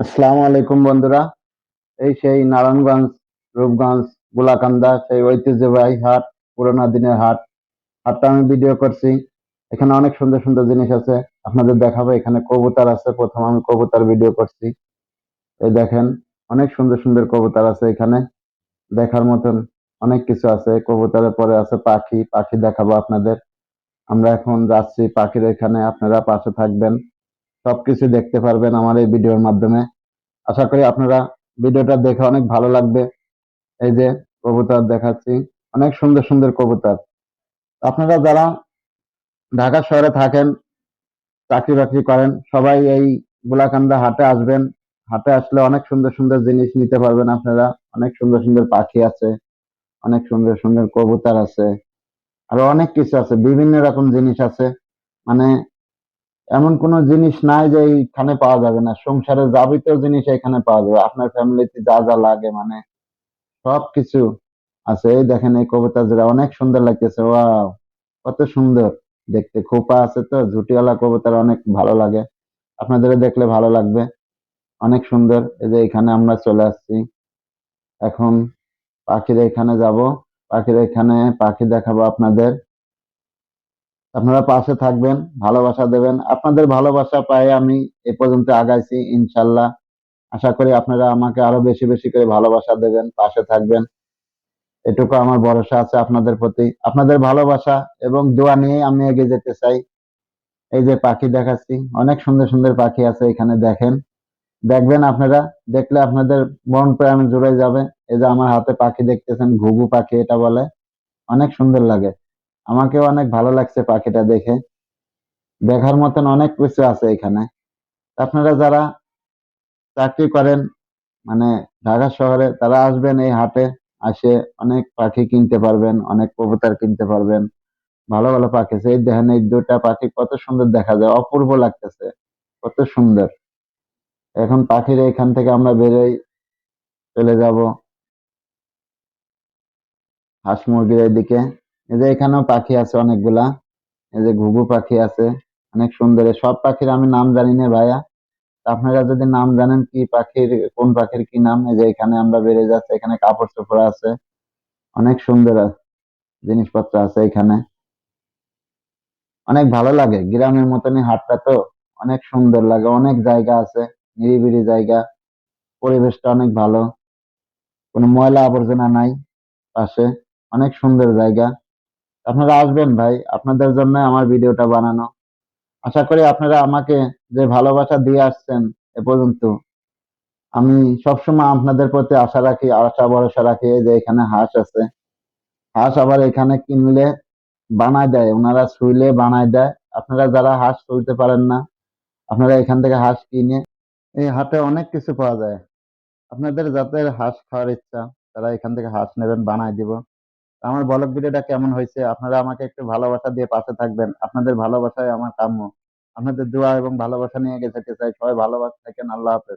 আসসালামু আলাইকুম বন্ধুরা। এই সেই নারায়ণগঞ্জ, রূপগঞ্জ, গোলাকান্দা, সেই ঐতিহ্যবাহী হাট, পুরোনো দিনের হাট। হাটটা আমি ভিডিও করছি। এখানে অনেক সুন্দর সুন্দর জিনিস আছে। আপনাদের দেখাবো এখানে কবুতর আছে। প্রথম আমি কবুতর ভিডিও করছি। এই দেখেন, অনেক সুন্দর সুন্দর কবুতর আছে এখানে। দেখার মতন অনেক কিছু আছে। কবুতরের পরে আছে পাখি। পাখি দেখাবো আপনাদের। আমরা এখন যাচ্ছি পাখির এখানে। আপনারা পাশে থাকবেন। সবকিছু দেখতে পারবেন আমার এই ভিডিওর মাধ্যমে। আশা করি আপনারা ভিডিওটা দেখে অনেক ভালো লাগবে। এই যে কবুতর দেখাচ্ছি, অনেক সুন্দর সুন্দর কবুতর। আপনারা যারা ঢাকা শহরে থাকেন, চাকরি বাকরি করেন, সবাই এই গোলাকান্দা হাটে আসবেন। হাটে আসলে অনেক সুন্দর সুন্দর জিনিস নিতে পারবেন আপনারা। অনেক সুন্দর সুন্দর পাখি আছে, অনেক সুন্দর সুন্দর কবুতর আছে, আরও অনেক কিছু আছে, বিভিন্ন রকম জিনিস আছে। মানে এমন কোনো জিনিস নাই যে এইখানে পাওয়া যাবে না। সংসারের যাবতীয় জিনিস এখানে পাওয়া যাবে। আপনার ফ্যামিলিতে যা যা লাগে মানে সব কিছু আছে। এই দেখেন এই কবিতা যেটা অনেক সুন্দর লাগতেছে। ওয়াও, কত সুন্দর। দেখতে খোপা আছে তো, ঝুটিওয়ালা কবুতর অনেক ভালো লাগে। আপনাদের দেখলে ভালো লাগবে। অনেক সুন্দর। এই যে এখানে আমরা চলে আসছি। এখন পাখির এখানে যাব। পাখির এখানে পাখি দেখাবো আপনাদের। আপনারা পাশে থাকবেন, ভালোবাসা দেবেন। আপনাদের ভালোবাসা পায়ে আমি এ পর্যন্ত আগাইছি, ইনশাল্লাহ। আশা করি আপনারা আমাকে আরও বেশি বেশি করে ভালোবাসা দেবেন, পাশে থাকবেন। এটুকু আমার ভরসা আছে আপনাদের প্রতি। আপনাদের ভালোবাসা এবং দোয়া নিয়ে আমি এগিয়ে যেতে চাই। এই যে পাখি দেখাচ্ছি, অনেক সুন্দর সুন্দর পাখি আছে এখানে, দেখেন। দেখবেন আপনারা, দেখলে আপনাদের মন প্রাণ জুড়ে যাবে। এই যে আমার হাতে পাখি দেখতেছেন, ঘুঘু পাখি এটা বলে। অনেক সুন্দর লাগে। আমাকেও অনেক ভালো লাগছে পাখিটা দেখে। দেখার মতন অনেক কিছু আছে এখানে। আপনারা যারা চাকরি করেন মানে ঢাকা শহরে, তারা আসবেন এই হাটে, আসে অনেক পাখি কিনতে পারবেন, অনেক কবুতর কিনতে পারবেন। ভালো ভালো পাখি এই দেখেন, এই দুটা পাখি কত সুন্দর দেখা যায়। অপূর্ব লাগতেছে। কত সুন্দর। এখন পাখির এখান থেকে আমরা বেরোই, চলে যাব। হাঁস মুরগির এদিকে। এই যে এখানেও পাখি আছে অনেকগুলা। এই যে ঘুঘু পাখি আছে, অনেক সুন্দর। সব পাখির আমি নাম জানি না ভাইয়া। আপনারা যদি নাম জানেন কি পাখির, কোন পাখির কি নাম, এই যে এখানে আমরা বেড়ে যাচ্ছে, এখানে কাপড় চোপড় আছে। অনেক সুন্দর জিনিসপত্র আছে এখানে। অনেক ভালো লাগে, গ্রামের মতনই হাটটা তো। অনেক সুন্দর লাগে, অনেক জায়গা আছে নিরিবিড়ি জায়গা। পরিবেশটা অনেক ভালো। কোনো ময়লা আবর্জনা নাই পাশে। অনেক সুন্দর জায়গা। আপনারা আসবেন ভাই, আপনাদের জন্য আমার ভিডিওটা বানানো। আশা করি আপনারা আমাকে যে ভালোবাসা দিয়ে আসছেন এ পর্যন্ত, আমি সবসময় আপনাদের প্রতি আশা রাখি, আশা ভরসা রাখি যে এখানে হাঁস আছে। হাঁস আবার এখানে কিনলে বানায় দেয়, ওনারা শুইলে বানায় দেয়। আপনারা যারা হাঁস তুলতে পারেন না, আপনারা এখান থেকে হাঁস কিনে, এই হাটে অনেক কিছু পাওয়া যায়। আপনাদের যাদের হাঁস খাওয়ার ইচ্ছা, তারা এখান থেকে হাঁস নেবেন, বানায় দিব। আমার বলক ভিডিওটা কেমন হয়েছে? আপনারা আমাকে একটু ভালোবাসা দিয়ে পাশে থাকবেন। আপনাদের ভালোবাসায় আমার কাম্য। আপনাদের দোয়া এবং ভালোবাসা নিয়ে গেছে চাই সবাই ভালোবাসা থাকেন। আল্লাহ হাফেজ।